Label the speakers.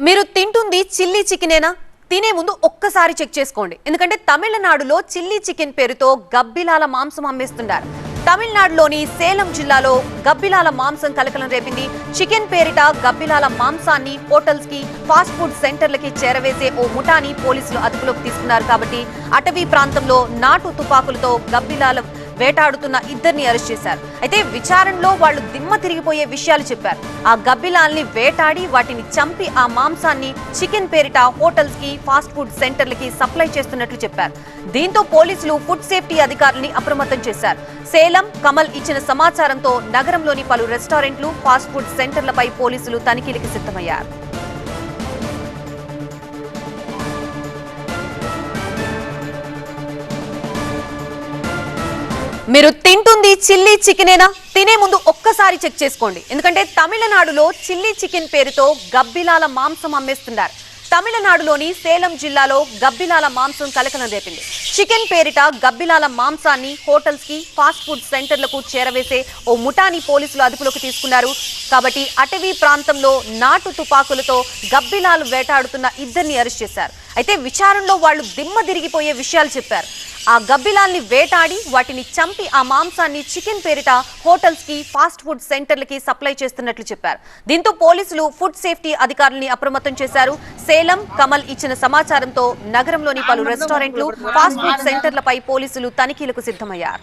Speaker 1: మీరు తింటుంది చిల్లీ చికెనేనా? తినే ముందు ఒక్కసారి చెక్ చేసుకోండి. ఎందుకంటే తమిళనాడులో చిల్లీ చికెన్ పేరుతో గబ్బిలాల మాంసం అమ్మేస్తున్నారు తమిళనాడులోని సేలం జిల్లాలో గబ్బిలాల మాంసం కలకలం రేపింది. చికెన్ పేరిట గబ్బిలాల మాంసాన్ని హోటల్స్కి ఫాస్ట్ ఫుడ్ సెంటర్లకి చేరవేసే ఓ ముఠాని పోలీసులు అదుపులోకి తీసుకున్నారు కాబట్టి అటవీ ప్రాంతంలో నాటు తుపాకులతో గబ్బిలాల వేటాడుతున్న ఇద్దరిని అరెస్ట్ చేశారు. అయితే విచారణలో వాళ్ళు దిమ్మ తిరిగిపోయే విషయాలు చెప్పారు. ఆ గబ్బిలాల్ని వేటాడి వాటిని చంపి ఆ మాంసాన్ని చికెన్ పేరిట హోటల్స్కి ఫాస్ట్ ఫుడ్ సెంటర్లకి సప్లై చేస్తున్నట్లు చెప్పారు. దీంతో పోలీసులు ఫుడ్ సేఫ్టీ అధికారుల్ని అప్రమత్తం చేశారు. సేలం కమల్ ఇచ్చిన సమాచారంతో నగరంలోని పలు రెస్టారెంట్లు ఫాస్ట్ ఫుడ్ సెంటర్లపై పోలీసులు తనిఖీలకి సిద్ధమయ్యారు. మీరు తింటుంది చిల్లీ చికెనేనా? తినే ముందు ఒక్కసారి చెక్ చేసుకోండి. ఎందుకంటే తమిళనాడులో చిల్లీ చికెన్ పేరుతో గబ్బిలాల మాంసం అమ్మేస్తున్నారు. తమిళనాడులోని సేలం జిల్లాలో గబ్బిలాల మాంసం కలకలం రేపింది. చికెన్ పేరిట గబ్బిలాల మాంసాన్ని హోటల్స్కి ఫాస్ట్ ఫుడ్ సెంటర్లకు చేరవేసే ఓ ముఠాని పోలీసులు అదుపులోకి తీసుకున్నారు. కాబట్టి అటవీ ప్రాంతంలో నాటు తుపాకులతో గబ్బిలాలు వేటాడుతున్న ఇద్దరిని అరెస్ట్ చేశారు. అయితే విచారణలో వాళ్ళు దిమ్మ తిరిగిపోయే విషయాలు చెప్పారు. ఆ గబ్బిలాల్ని వేటాడి వాటిని చంపి ఆ మాంసాన్ని చికెన్ పేరిట హోటల్స్కి ఫాస్ట్ ఫుడ్ సెంటర్లకి సప్లై చేస్తున్నట్లు చెప్పారు. దీంతో పోలీసులు ఫుడ్ సేఫ్టీ అధికారుల్ని అప్రమత్తం చేశారు. సేలం కమల్ ఇచ్చిన సమాచారంతో నగరంలోని పలు రెస్టారెంట్లు ఫాస్ట్ ఫుడ్ సెంటర్లపై పోలీసులు తనిఖీలకు సిద్ధమయ్యారు.